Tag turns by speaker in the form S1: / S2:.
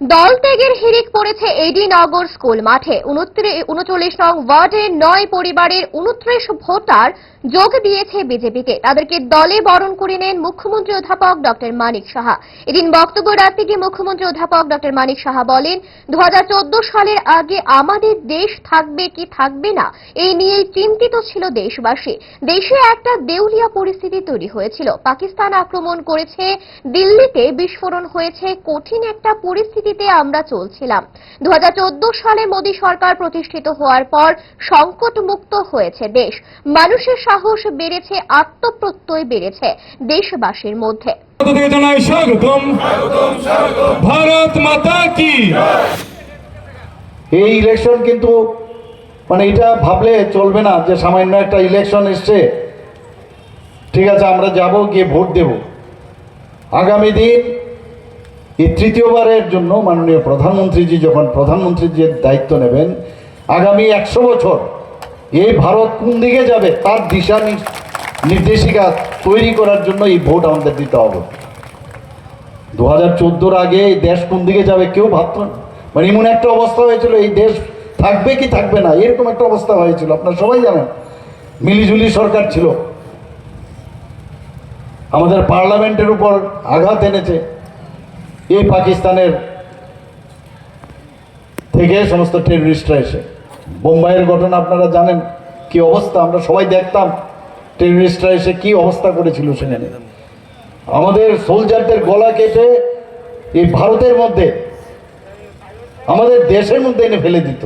S1: দল ত্যাগের হিরিক পড়েছে এডি নগর স্কুল মাঠে। উনচল্লিশ নং ওয়ার্ডের নয় পরিবারের উনত্রিশ ভোটার যোগ দিয়েছে বিজেপিকে। তাদেরকে দলে বরণ করে নেন মুখ্যমন্ত্রী অধ্যাপক ডক্টর মানিক সাহা। এদিন বক্তব্য রাখতে গিয়ে মুখ্যমন্ত্রী অধ্যাপক ডক্টর মানিক সাহা বলেন দু হাজার চোদ্দ সালের আগে আমাদের দেশ থাকবে কি থাকবে না, এই নিয়েই চিন্তিত ছিল দেশবাসী। দেশে একটা দেউলিয়া পরিস্থিতি তৈরি হয়েছিল। পাকিস্তান আক্রমণ করেছে, দিল্লিতে বিস্ফোরণ হয়েছে, কঠিন একটা পরিস্থিতিতে আমরা চলছিলাম। দু সালে মোদী সরকার প্রতিষ্ঠিত হওয়ার পর সংকট মুক্ত হয়েছে দেশ। মানুষের সাহস বেড়েছে আত্মপ্রত্যয় বেড়েছে দেশবাসীর মধ্যে।
S2: ভারত মাতা কি?
S3: এই ইলেকশন কিন্তু মানে এটা ভাবলে চলবে না যে সামান্য একটা ইলেকশন এসছে। ঠিক আছে আমরা যাব গিয়ে ভোট দেব। আগামী দিন এই তৃতীয়বারের জন্য মাননীয় প্রধানমন্ত্রীজি যখন প্রধানমন্ত্রীর যে দায়িত্ব নেবেন, আগামী একশো বছর এই ভারত কোন দিকে যাবে তার দিশা নির্দেশিকা তৈরি করার জন্য এই ভোট আমাদের দিতে হবে। দু হাজার চোদ্দোর আগে এই দেশ কোন দিকে যাবে কেউ ভাবত না। মানে এমন একটা অবস্থা হয়েছিল, এই দেশ থাকবে কি থাকবে না, এরকম একটা অবস্থা হয়েছিল, আপনারা সবাই জানেন। মিলিজুলি সরকার ছিল। আমাদের পার্লামেন্টের উপর আঘাত এনেছে। এই পাকিস্তানের থেকে সমস্ত টেররিস্টরা এসে। বোম্বাইয়ের ঘটনা আপনারা জানেন কি অবস্থা, আমরা সবাই দেখতাম টেররিস্টরা এসে কি অবস্থা করেছিল সেখানে। আমাদের সোলজারদের গলা কেটে এই ভারতের মধ্যে, আমাদের দেশের মধ্যে এনে ফেলে দিত।